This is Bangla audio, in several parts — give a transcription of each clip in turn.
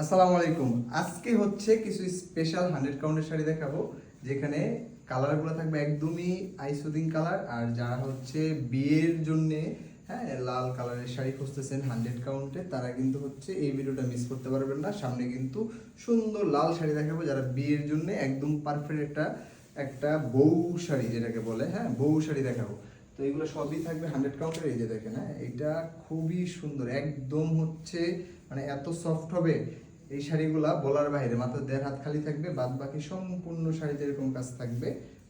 আসসালামু আলাইকুম। আজকে হচ্ছে কিছু স্পেশাল হান্ড্রেড কাউন্টের শাড়ি দেখাবো, যেখানে কালারগুলো থাকবে একদমই আইসুদিং কালার আর যারা হচ্ছে বিয়ের জন্য হ্যাঁ লাল কালারের শাড়ি খুঁজতেছেন হান্ড্রেড কাউন্টে তারা কিন্তু হচ্ছে এই ভিডিওটা মিস করতে পারবেন না। সামনে কিন্তু সুন্দর লাল শাড়ি দেখাবো, যারা বিয়ের জন্য একদম পারফেক্ট একটা একটা বউ শাড়ি যেটাকে বলে হ্যাঁ বউ শাড়ি দেখাবো। তো এগুলো সবই থাকবে হান্ড্রেড কাউন্টার এই যে দেখেন হ্যাঁ এটা খুবই সুন্দর, একদম হচ্ছে মানে এত সফট হবে এই শাড়িগুলা বলার বাইরে মাত্র দেড় হাত খালি থাকবে, বাদ বাকি সম্পূর্ণ শাড়িতে এরকম কাজ থাকবে।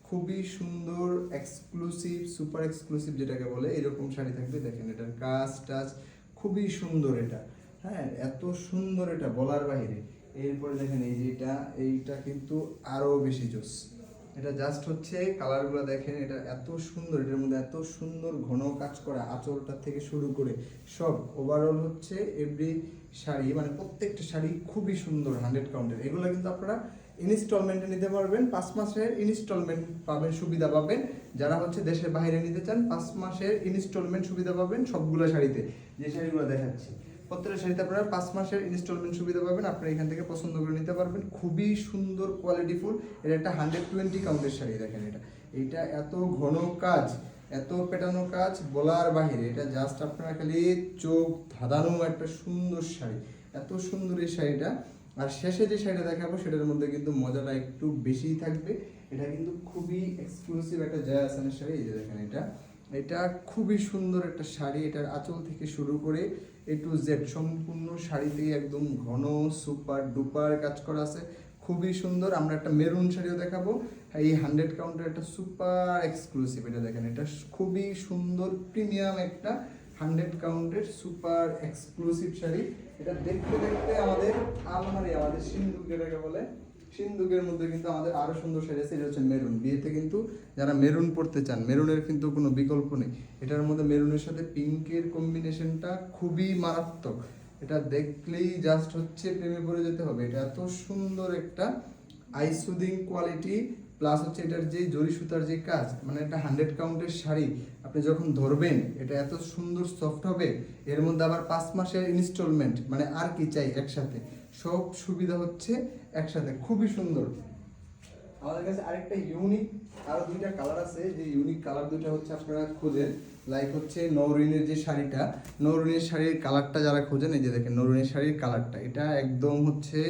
খুবই সুন্দর এক্সক্লুসিভ সুপার এক্সক্লুসিভ যেটাকে বলে, এরকম শাড়ি থাকবে। দেখেন এটার কাজ টাচ খুবই সুন্দর এটা। হ্যাঁ এত সুন্দর এটা বলার বাইরে। এরপরে দেখেন এই যেটা এইটা কিন্তু আরও বেশি জোস। এটা জাস্ট হচ্ছে কালারগুলো দেখেন, এটা এত সুন্দর, এটার মধ্যে এত সুন্দর ঘন কাজ করা আঁচলটা থেকে শুরু করে সব ওভারঅল হচ্ছে এভরি শাড়ি মানে প্রত্যেকটা শাড়ি খুবই সুন্দর হান্ড্রেড কাউন্টের এগুলো কিন্তু আপনারা ইনস্টলমেন্টে নিতে পারবেন, পাঁচ মাসের ইনস্টলমেন্ট পাবেন, সুবিধা পাবেন। যারা হচ্ছে দেশের বাইরে নিতে চান, পাঁচ মাসের ইনস্টলমেন্ট সুবিধা পাবেন সবগুলো শাড়িতে। যে শাড়িগুলো দেখাচ্ছি। প্রত্যেকটা শাড়িতে আপনারা পাঁচ মাসের ইনস্টলমেন্ট সুবিধা পাবেন। আপনারা এখান থেকে পছন্দ করে নিতে পারবেন। খুবই সুন্দর কোয়ালিটি কোয়ালিটিফুল এটা একটা হান্ড্রেড টোয়েন্টি কাউন্টের শাড়ি, দেখেন এটা। এইটা এত ঘন কাজ, এত পেটানো কাজ বলার বাহিরে। এটা জাস্ট আপনারা খালি চোখ ধাঁধানো একটা সুন্দর শাড়ি। এত সুন্দর এই শাড়িটা। আর শেষে যে শাড়িটা দেখাবো, সেটার মধ্যে কিন্তু মজাটা একটু বেশিই থাকবে। এটা কিন্তু খুবই এক্সক্লুসিভ একটা জয়া আসানের শাড়ি। এই যে দেখেন এটা। এটা খুবই সুন্দর একটা শাড়ি, এটার আঁচল থেকে শুরু করে এ টু জেড সম্পূর্ণ শাড়িতে একদম ঘন সুপার ডুপার কাজ করা আছে। খুবই সুন্দর, আমরা একটা মেরুন শাড়িও দেখাবো। এই হান্ড্রেড কাউন্টার একটা সুপার এক্সক্লুসিভ এটা দেখেন, এটা খুবই সুন্দর প্রিমিয়াম একটা হান্ড্রেড কাউন্টের সুপার এক্সক্লুসিভ শাড়ি। এটা দেখতে দেখতে আমাদের আলমারি, আমাদের সিন্ধুক বলে, সিন্ধুকের মধ্যে কিন্তু আমাদের আরও সুন্দর শাড়ি আছে, এটা হচ্ছে মেরুন। বিয়েতে কিন্তু যারা মেরুন পড়তে চান, মেরুনের কিন্তু কোনো বিকল্প নেই। এটার মধ্যে মেরুনের সাথে পিঙ্কের কম্বিনেশনটা খুবই মারাত্মক। এটা দেখলেই জাস্ট হচ্ছে প্রেমে পড়ে যেতে হবে। এটা এত সুন্দর একটা আইসুদিং কোয়ালিটি প্লাস হচ্ছে এটার যে জরি সুতার যে কাজ মানে একটা হান্ড্রেড কাউন্টের শাড়ি আপনি যখন ধরবেন, এটা এত সুন্দর সফট হবে, এর মধ্যে আবার পাঁচ মাসের ইনস্টলমেন্ট মানে আর কি চাই একসাথে? সব সুবিধা হচ্ছে একসাথে। খুবই সুন্দর। আমাদের কাছে আরেকটা ইউনিক আরও দুইটা কালার আছে। যে ইউনিক কালার দুইটা হচ্ছে আপনারা খোঁজেন। লাইক হচ্ছে নৌরিনের যে শাড়িটা, নৌরিনের শাড়ির কালারটা যারা খোঁজেন, এই যে দেখেন নৌরিনের শাড়ির কালারটা এটা একদম হচ্ছে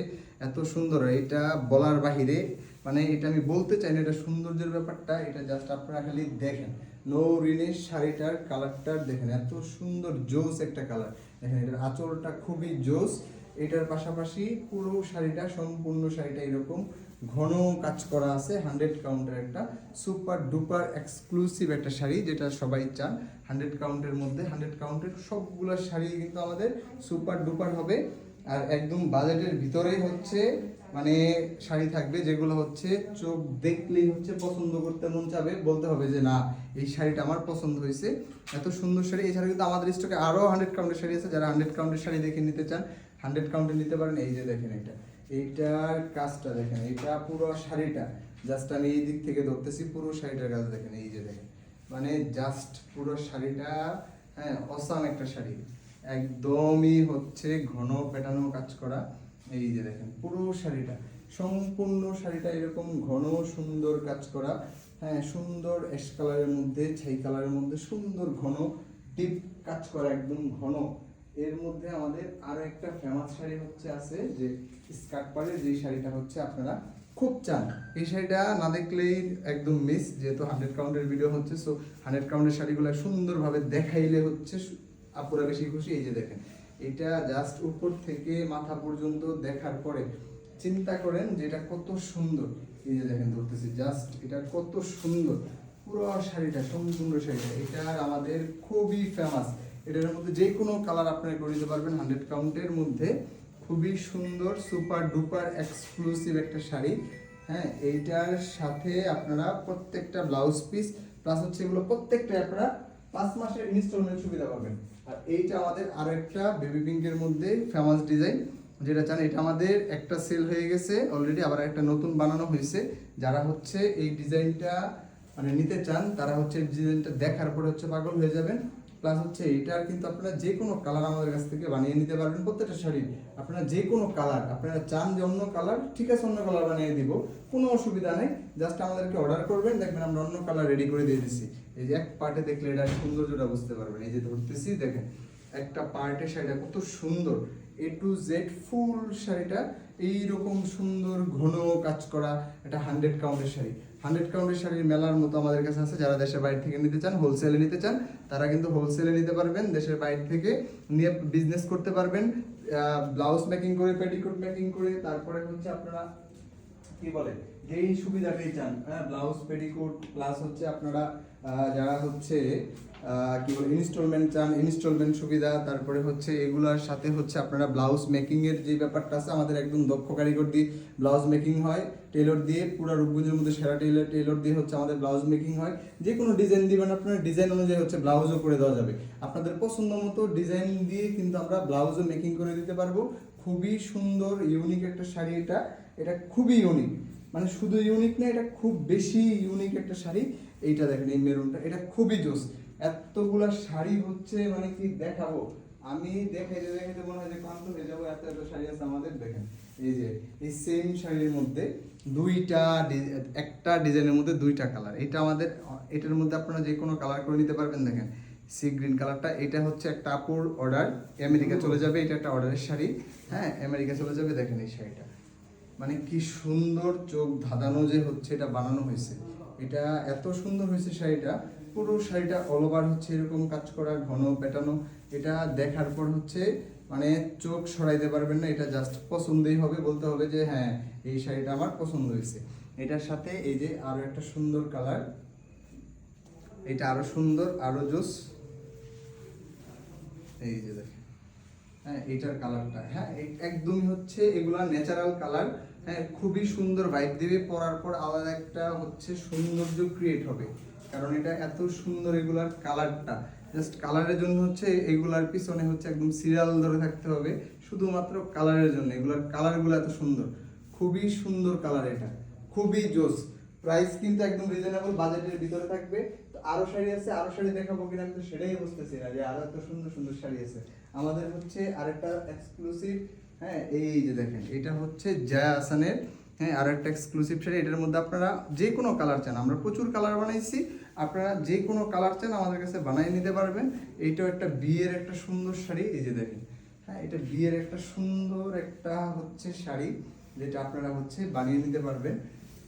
এত সুন্দর। এটা বলার বাহিরে মানে এটা আমি বলতে চাই না, এটা সৌন্দর্যের ব্যাপারটা, এটা জাস্ট আপনারা খালি দেখেন। নৌরিনের শাড়িটার কালারটা দেখেন, এত সুন্দর জোস একটা কালার দেখেন, এটার আঁচলটা খুবই জোস। এটার পাশাপাশি পুরো শাড়িটা, সম্পূর্ণ শাড়িটা এরকম। ঘন কাজ করা আছে হান্ড্রেড কাউন্টের একটা সুপার ডুপার এক্সক্লুসিভ একটা শাড়ি যেটা সবাই চান। হান্ড্রেড কাউন্টের মধ্যে হান্ড্রেড কাউন্টের সবগুলো শাড়ি কিন্তু আমাদের সুপার ডুপার হবে। আর একদম বাজেটের ভিতরেই হচ্ছে মানে শাড়ি থাকবে যেগুলো হচ্ছে চোখ দেখলেই হচ্ছে পছন্দ করতে মন চাবে, বলতে হবে যে না, এই শাড়িটা আমার পছন্দ হয়েছে। এত সুন্দর শাড়ি, এছাড়া কিন্তু আমাদের স্টকে আরও হান্ড্রেড কাউন্টের শাড়ি আছে, যারা হান্ড্রেড কাউন্টের শাড়ি দেখে নিতে চান হান্ড্রেড কাউন্টে নিতে পারেন। এই যে দেখেন এটা। এইটার কাজটা দেখেন এটা পুরো শাড়িটা জাস্ট আমি এই দিক থেকে ধরতেছি, পুরো শাড়িটার কাজ দেখেন, এই যে দেখেন। মানে জাস্ট পুরো শাড়িটা হ্যাঁ অসাম একটা শাড়ি। একদমই হচ্ছে ঘন পেটানো কাজ করা, এই যে দেখেন, পুরো শাড়িটা। সম্পূর্ণ শাড়িটা এরকম ঘন সুন্দর কাজ করা হ্যাঁ সুন্দর এস কালারের মধ্যে, ছাই কালারের মধ্যে সুন্দর ঘন ডিপ কাজ করা, একদম ঘন। এর মধ্যে আমাদের আরও একটা ফেমাস শাড়ি হচ্ছে আছে, যে স্কার্ট পাড়ের যে শাড়িটা হচ্ছে আপনারা খুব চান। এই শাড়িটা না দেখলেই একদম মিস যেহেতু হান্ড্রেড কাউন্টের ভিডিও হচ্ছে সো হান্ড্রেড কাউন্টের শাড়িগুলো সুন্দরভাবে দেখাইলে হচ্ছে আপুরা বেশি খুশি। এই যে দেখেন, এটা জাস্ট উপর থেকে মাথা পর্যন্ত দেখার পরে চিন্তা করেন যে এটা কত সুন্দর। এই যে দেখেন, ধরতেছি জাস্ট এটা কত সুন্দর। পুরো শাড়িটা, সম্পূর্ণ শাড়িটা, এটা আমাদের খুবই ফেমাস এটার মধ্যে যে কোনো কালার আপনারা করে নিতে পারবেন হান্ড্রেড কাউন্টের মধ্যে। খুবই সুন্দর সুপার ডুপার এক্সক্লুসিভ একটা শাড়ি। হ্যাঁ এইটার সাথে আপনারা প্রত্যেকটা ব্লাউজ পিস প্লাস হচ্ছে এগুলো প্রত্যেকটা আপনারা পাঁচ মাসের ইনস্টলমেন্ট সুবিধা পাবেন। আর এইটা আমাদের আরও একটা বেবি পিঙ্কের মধ্যে ফেমাস ডিজাইন যেটা চান এটা আমাদের একটা সেল হয়ে গেছে অলরেডি আবার একটা নতুন বানানো হয়েছে। যারা হচ্ছে এই ডিজাইনটা মানে নিতে চান, তারা হচ্ছে ডিজাইনটা দেখার পরে হচ্ছে পাগল হয়ে যাবেন। প্লাস হচ্ছে এটার কিন্তু আপনারা যে কোনো কালার আমাদের কাছ থেকে বানিয়ে নিতে পারবেন, প্রত্যেকটা শাড়ির আপনারা যে কোনো কালার আপনারা চান যে অন্য কালার ঠিক আছে, অন্য কালার বানিয়ে দিব। কোনো অসুবিধা নেই জাস্ট আমাদেরকে অর্ডার করবেন, দেখবেন আমরা অন্য কালার রেডি করে দিয়ে দিচ্ছি এই যে এক পার্টে দেখলে এটা সৌন্দর্যটা বুঝতে পারবেন। এই যে ধরতেছি, দেখেন, একটা পার্টের শাড়িটা কত সুন্দর। এ টু জেড ফুল শাড়িটা, এইরকম সুন্দর ঘন কাজ করা এটা হান্ড্রেড কাউন্টের শাড়ি। হান্ড্রেড কাউন্টের শাড়ির মেলার মতো আমাদের কাছে আছে। যারা দেশের বাইরে থেকে নিতে চান হোলসেলে নিতে চান, তারা কিন্তু হোলসেলে নিতে পারবেন। দেশের বাইরে থেকে নিয়ে বিজনেস করতে পারবেন। ব্লাউজ মেকিং করে পেটিকোট মেকিং করে, তারপরে হচ্ছে আপনারা কি বলে? যেই সুবিধাটাই চান হ্যাঁ? ব্লাউজ, পেটিকোট প্লাস হচ্ছে আপনারা যারা হচ্ছে কি বলে ইনস্টলমেন্ট চান ইনস্টলমেন্ট সুবিধা, তারপরে হচ্ছে এগুলার সাথে হচ্ছে আপনারা ব্লাউজ মেকিংয়ের যে ব্যাপারটা আছে, আমাদের একদম দক্ষ কারিগর দিয়ে ব্লাউজ মেকিং হয় টেলর দিয়ে, পুরো রূপগঞ্জের মধ্যে সেরা টেলর টেলর দিয়ে হচ্ছে আমাদের ব্লাউজ মেকিং হয়। যে কোনো ডিজাইন দিবেন আপনার ডিজাইন অনুযায়ী হচ্ছে ব্লাউজও করে দেওয়া যাবে। আপনাদের পছন্দ মতো ডিজাইন দিয়ে কিন্তু আমরা ব্লাউজও মেকিং করে দিতে পারব। খুবই সুন্দর ইউনিক একটা শাড়ি এটা। এটা খুবই ইউনিক মানে শুধু ইউনিক না, এটা খুব বেশি ইউনিক একটা শাড়ি। এইটা দেখেন, এই মেরুনটা। এটা খুবই জোস। এতগুলা শাড়ি হচ্ছে মানে কি দেখাবো? আমি দেখাইতে দেখাইতে মনে হয় যে ক্লান্ত হয়ে যাব, এত এত শাড়ি আছে আমাদের, দেখেন। এই যে, এই সেম শাড়ির মধ্যে দুইটা একটা ডিজাইনের মধ্যে দুইটা কালার এটা আমাদের, এটার মধ্যে আপনারা যে কোনো কালার করে নিতে পারবেন, দেখেন। সি গ্রিন কালারটা এটা হচ্ছে একটা আপুর অর্ডার আমেরিকা চলে যাবে, এটা একটা অর্ডারের শাড়ি। হ্যাঁ আমেরিকা চলে যাবে, দেখেন এই শাড়িটা। মানে কি সুন্দর চোখ ধাঁধানো যে হচ্ছে, এটা বানানো হয়েছে। এটা এত সুন্দর হয়েছে শাড়িটা, পুরো শাড়িটা অল ওভার হচ্ছে, এরকম কাজ করা, ঘন, পেটানো। এটা দেখার পর হচ্ছে মানে চোখ সরাইতে পারবেন না, এটা জাস্ট পছন্দই হবে, বলতে হবে যে হ্যাঁ এই শাড়িটা আমার পছন্দ হয়েছে। এটার সাথে এই যে আরও একটা সুন্দর কালার এটা আরও সুন্দর, আরও জোস। এই যে দেখেন হ্যাঁ এটার কালারটা হ্যাঁ একদমই হচ্ছে এগুলা ন্যাচারাল কালার হ্যাঁ খুবই সুন্দর ভাইব দেবে। পরার পর আলাদা একটা হচ্ছে সৌন্দর্য ক্রিয়েট হবে। কারণ এটা এত সুন্দর এগুলার কালারটা জাস্ট কালারের জন্য হচ্ছে এগুলার পিছনে হচ্ছে একদম সিরিয়াল ধরে থাকতে হবে। শুধুমাত্র কালারের জন্য। এগুলার কালারগুলো এত সুন্দর। খুবই সুন্দর কালার এটা। খুবই জোস। প্রাইস কিন্তু একদম রিজনেবল বাজেটের ভিতরে থাকবে। তো আরও শাড়ি আছে, আরও শাড়ি দেখাবো কিনা আমি তো সেটাই বুঝতেছি না যে আরও এত সুন্দর সুন্দর শাড়ি আছে। আমাদের হচ্ছে আরেকটা এক্সক্লুসিভ হ্যাঁ এই যে দেখেন, এটা হচ্ছে জয়া আসানের হ্যাঁ আর একটা এক্সক্লুসিভ শাড়ি। এটার মধ্যে আপনারা যে কোনো কালার চান, আমরা প্রচুর কালার বানাইছি, আপনারা যে কোনো কালার চান আমাদের কাছে বানিয়ে নিতে পারবেন। এইটাও একটা বিয়ের একটা সুন্দর শাড়ি, এই যে দেখেন। হ্যাঁ এটা বিয়ের একটা সুন্দর একটা হচ্ছে শাড়ি, যেটা আপনারা হচ্ছে বানিয়ে নিতে পারবেন।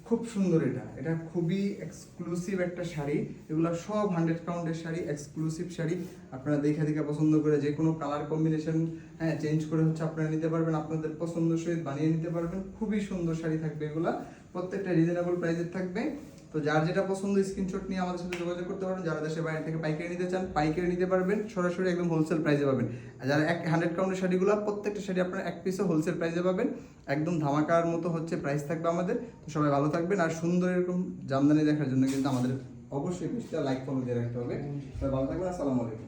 খুব সুন্দর এটা। এটা খুবই এক্সক্লুসিভ একটা শাড়ি। এগুলো সব হান্ড্রেড কাউন্টের শাড়ি এক্সক্লুসিভ শাড়ি। আপনারা দেখে দেখে পছন্দ করে যে কোনো কালার কম্বিনেশন হ্যাঁ চেঞ্জ করে হচ্ছে আপনারা নিতে পারবেন, আপনাদের পছন্দ সহিত বানিয়ে নিতে পারবেন। খুবই সুন্দর শাড়ি থাকবে এগুলো। প্রত্যেকটা রিজনেবল প্রাইসের থাকবে। তো যার যেটা পছন্দ স্ক্রিনশট নিয়ে আমাদের সাথে যোগাযোগ করতে পারেন, যারা দেশের বাইরে থেকে পাইকারি নিতে চান, পাইকারি নিতে পারবেন, সরাসরি একদম হোলসেল প্রাইসে পাবেন। আর যারা এক হান্ড্রেড কাউন্টের শাড়িগুলো, প্রত্যেকটা শাড়ি আপনার এক পিসে হোলসেল প্রাইসে পাবেন। একদম ধামাকার মতো হচ্ছে প্রাইস থাকবে আমাদের। তো সবাই ভালো থাকবেন। আর সুন্দর এরকম জামদানি দেখার জন্য কিন্তু আমাদের অবশ্যই পেজটা লাইক ফলো দিয়ে রাখতে হবে। সবাই ভালো থাকবেন। আসসালামু আলাইকুম।